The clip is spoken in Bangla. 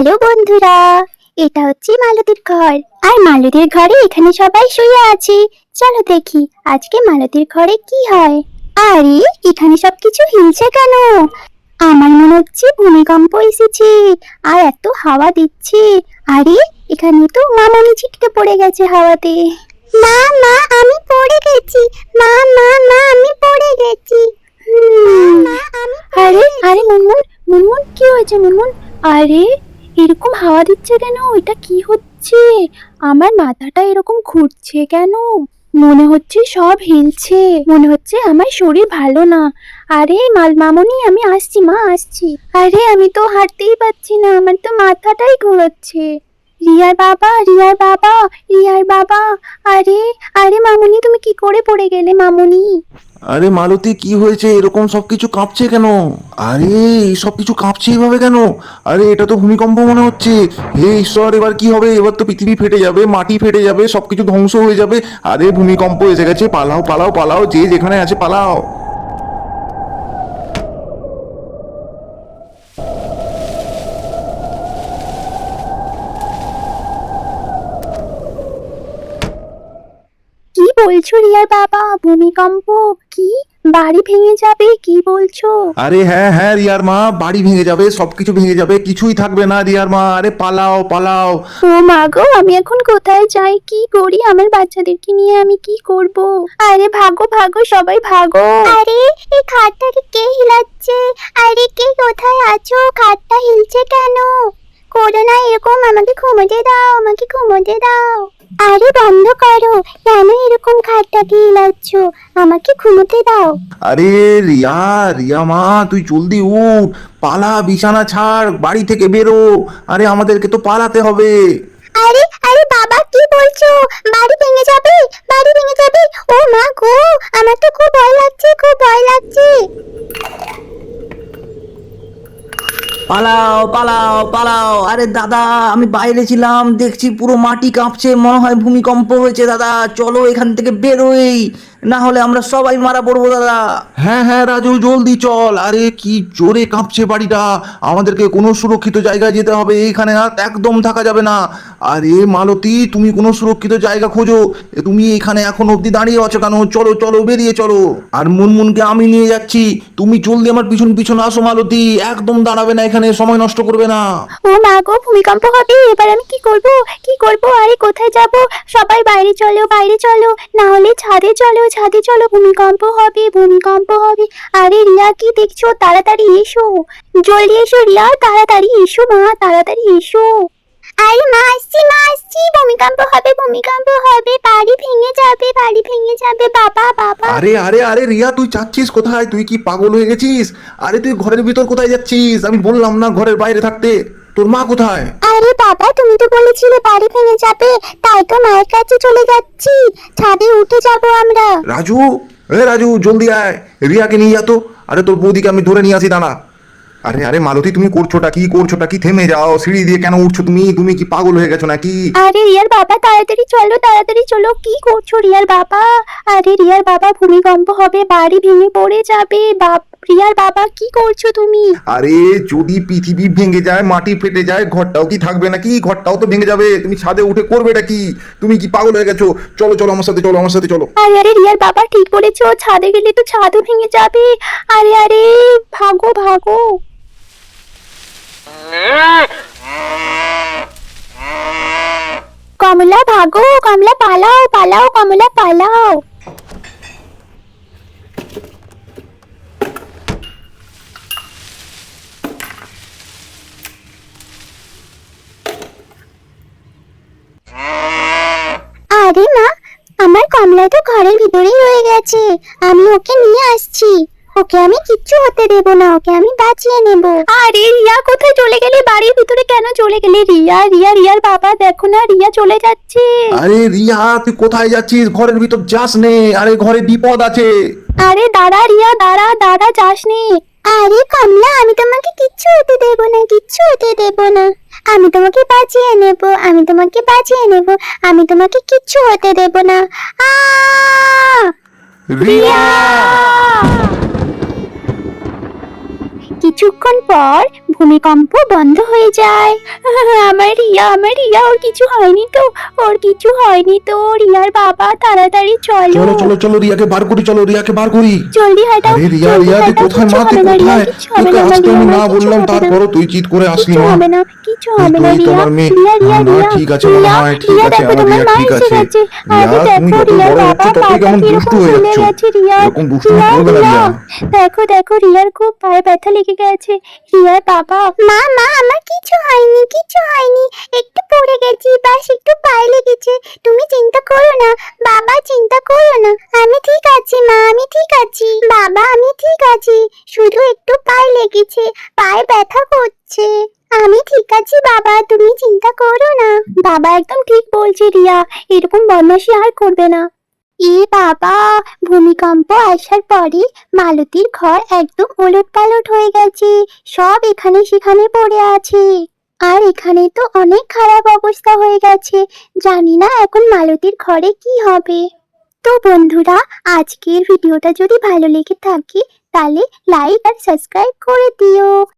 হ্যালো বন্ধুরা এটা হচ্ছে মালতীর ঘর। আর মালতীর ঘরে এখানে সবাই শুয়ে আছে। চলো দেখি আজকে মালতীর ঘরে কি হয়। আরে এখানে সবকিছু হিলছে কেন? আমার মনে হচ্ছে ভূমিকম্প এসেছে আর এত হাওয়া দিচ্ছে। আরে এখানে তো মামনি ছিটকে পড়ে গেছে হাওয়াতে। মা মা আমি পড়ে গেছি। মা মা মা আমি পড়ে গেছি। আরে আরে মুনমুন মুনমুন কি হয়েছে মুনমুন? আরে এরকম হাওয়া দিচ্ছে কেন? এটা কি হচ্ছে? আমার মাথাটা এরকম ঘুরছে কেন? মনে হচ্ছে সব হিলছে। মনে হচ্ছে আমার শরীর ভালো না। আরে, মাল মামনি, আমি আসছি, মা আসছি। আরে, আমি তো হাঁটতেই পারছি না। আমার তো মাথাটাই ঘোরাচ্ছে। রিয়ার বাবা রিয়ার বাবা রিয়ার বাবা। আরে আরে মামুনি, তুমি কি করে পড়ে গেলে মামুনি? আরে মালতী, কি হয়েছে? এরকম সবকিছু কাঁপছে কেন? আরে, এই সব কিছু কাঁপছে এইভাবে কেন? আরে, এটা তো ভূমিকম্প মনে হচ্ছে। হে ঈশ্বর, এবার কি হবে? এবার তো পৃথিবী ফেটে যাবে, মাটি ফেটে যাবে, সবকিছু ধ্বংস হয়ে যাবে। আরে, ভূমিকম্প এসে গেছে, পালাও পালাও পালাও, যে যেখানে আছে পালাও। বলছো রিয়ার বাবা ভূমিকম্প কি? বাড়ি ভেঙে যাবে কি বলছো? আরে হ্যাঁ হ্যাঁ রিয়ার মা বাড়ি ভেঙে যাবে সবকিছু ভেঙে যাবে কিছুই থাকবে না রিয়ার মা। আরে পালাও পালাও। ও মা গো আমি এখন কোথায় যাই? কি করি? আমার বাচ্চাদেরকে নিয়ে আমি কি করব? আরে ভাগো ভাগো সবাই ভাগো। আরে এই খাটটাকে কে হিলাচ্ছে? আরে কে কোথায় আছো? খাটটা হিলছে কেন? করো না এরকম আমাকে ঘুমোতে দাও আমাকে ঘুমোতে দাও। আরে বন্ধ করো কেন এরকম খাটটাকে হিলাচ্ছ আমাকে ঘুমোতে দাও। আরে রিয়া রিয়া মা তুই জলদি উঠ পালা বিছানা ছাড় বাড়ি থেকে বেরো। আরে আমাদেরকে তো পালাতে হবে। আরে আরে বাবা কি বলছো? বাড়ি ভেঙে যাবে বাড়ি ভেঙে যাবে। ও মা গো আমার তো খুব ভয় লাগছে খুব ভয় লাগছে। পালাও পালাও পালাও। আরে দাদা, আমি বাইরে ছিলাম, দেখছি পুরো মাটি কাঁপছে, মনে হয় ভূমিকম্প হয়েছে, দাদা। চলো এখান থেকে বেরোই। না হলে আমরা সবাই মারা পড়ব দাদা। হ্যাঁ হ্যাঁ রাজু জলদি চল। আরে কি জোরে কাঁপছে বাড়িটা। আমাদেরকে কোনো সুরক্ষিত জায়গায় যেতে হবে এখানে আর একদম থাকা যাবে না। আরে মালতী তুমি কোনো সুরক্ষিত জায়গা খোঁজো। তুমি এখানে এখন অবধি দাঁড়িয়ে আছো কেন? চলো চলো বেরিয়ে চলো। আর মুনমুনকে আমি নিয়ে যাচ্ছি। তুমি জলদি আমার পিছন পিছন আসো মালতী। একদম দাঁড়াবে না এখানে সময় নষ্ট করবে না। ও মা গো ভূমিকম্প হবে। এবার আমি কি করব? কি করব? আরে কোথায় যাব? সবাই বাইরে চলো বাইরে চলো। না হলে ছাদে চলো। ছাদে চলো, ভূমিকম্প হবে ভূমিকম্প হবে। আরে রিয়া, কি দেখছ? তাড়াতাড়ি এসো। জলদি এসো রিয়া, তাড়াতাড়ি এসো মা, তাড়াতাড়ি এসো। আরে মা, আসছি মা, আসছি। ভূমিকম্প হবে ভূমিকম্প হবে। বাড়ি ভেঙে যাবে, বাড়ি ভেঙে যাবে। বাবা বাবা। আরে আরে আরে রিয়া, তুই যাচ্ছিস কোথায়? তুই কি পাগল হয়ে গেছিস? আরে, তুই ঘরের ভিতর কোথায় যাচ্ছিস? আমি বললাম না ঘরের বাইরে থাকতে। তোর মা কোথায়? আরে বাবা তুমি তো বলেছিলে বাড়ি ভেঙে যাবে তাই তো মায়ের কাছে চলে যাচ্ছি। ছাদে উঠে যাব আমরা। রাজু এ রাজু জলদি আয়। রিয়াকে নিয়ে যা তো। আরে তোর বৌদিকে আমি ধরে নিয়ে আসি দাঁড়া। আরে আরে মালতী তুমি করছোটা কি করছোটা কি? থেমে যাও। সিঁড়ি দিয়ে কেন উঠছো তুমি? তুমি কি পাগল হয়ে গেছো নাকি? আরে রিয়ার বাবা তাড়াতাড়ি চলো তাড়াতাড়ি চলো। কি করছ রিয়ার বাবা? আরে রিয়ার বাবা ভূমিকম্প হবে বাড়ি ভেঙে পড়ে যাবে। বাপ রিয়ার বাবা কি করছ তুমি? আরে যদি পৃথিবী ভেঙে যায় মাটি ফেটে যায় ঘরটাও কি থাকবে নাকি? ঘরটাও তো ভেঙে যাবে। তুমি ছাদে উঠে করবেটা কি? তুমি কি পাগল হয়ে গেছো? চলো চলো আমার সাথে চলো আমার সাথে চলো। আরে আরে রিয়ার বাবা ঠিক বলেছ ছাদে গেলে তো ছাদও ভেঙে যাবে। আরে আরে ভাগো ভাগো। কমলা ভাগো কমলা পালাও পালাও কমলা পালাও আরে মা আমার কমলা তো ঘরের ভিতরেই রয়ে গেছে। আমি ওকে নিয়ে আসছি। ওকে আমি কিচ্ছু হতে দেব না ওকে আমি বাঁচিয়ে নেব। আরে রিয়া কোথায় চলে গেলে? বাড়ির ভিতরে কেন চলে গেলে রিয়া? রিয়া রিয়ার বাবা দেখো না রিয়া চলে যাচ্ছে। আরে রিয়া তুই কোথায় যাচ্ছিস? ঘরের ভিতর যাস নে। আরে ঘরে বিপদ আছে। আরে দাঁড়া রিয়া দাঁড়া দাঁড়া যাস নে। আরে কমলা আমি তোমাকে কিচ্ছু হতে দেব না কিচ্ছু হতে দেব না। আমি তোমাকে বাঁচিয়ে নেব আমি তোমাকে বাঁচিয়ে নেব আমি তোমাকে কিচ্ছু হতে দেব না। রিয়া! কিছুক্ষণ পর ভূমিকম্প বন্ধ হয়ে যায়। আমার রিয়া আমার রিয়া ওর কিছু হয়নি তো ওর কিছু হয়নি তো। রিয়ার বাবা তাড়াতাড়ি চলো। চলো চলো চলো রিয়াকে বার করি চলো রিয়াকে বার করি। জলদি হাঁটাও আরে রিয়া রিয়া তুই কোথায়? মা তুই কোথায়? তোকে না, আসতে আমি না বললাম। তারপরও তুই চিৎ করে আসলি মা। হবে না কিছু হবে না রিয়া রিয়া রিয়া রিয়া ঠিক আছে, রিয়া, ঠিক আছে, আমার তোমার রিয়া মা ঠিক আছে। রিয়া, তুমি দেখো, রিয়ার বড় বাবা হচ্ছ, পাটা কেমন দুষ্টু হয়ে যাচ্ছ। এরকম রিয়া, করবে না, রিয়া। দেখো দেখো রিয়ার খুব পায়ে ব্যথা লেগে গেছে। রিয়ার বাবা। মা মা, আমার কিছু হয়নি কিছু হয়নি। একটু পড়ে গেছি, বাস একটু পায়ে লেগেছে। তুমি চিন্তা করো না, বাবা চিন্তা করো না। আমি ঠিক আছি, মা, আমি ঠিক আছি। বাবা, আমি ঠিক আছি। শুধু একটু পায়ে লেগেছে, পায়ে ব্যথা করছে। আমি ঠিক আছি, বাবা, তুমি চিন্তা করো না। বাবা একদম ঠিক বলছে রিয়া। এরকম বদমাশি আর করবে না। এ বাবা, ভূমিকম্প আসার পরে মালতীর ঘর একদম ওলট পালট হয়ে গেছে। সব এখানে সেখানে পড়ে আছে। আর এখানে তো অনেক খারাপ অবস্থা হয়ে গেছে। জানি না এখন মালতীর ঘরে কি হবে। তো বন্ধুরা, আজকের ভিডিওটা যদি ভালো লেগে থাকে, তাহলে লাইক আর সাবস্ক্রাইব করে দিও।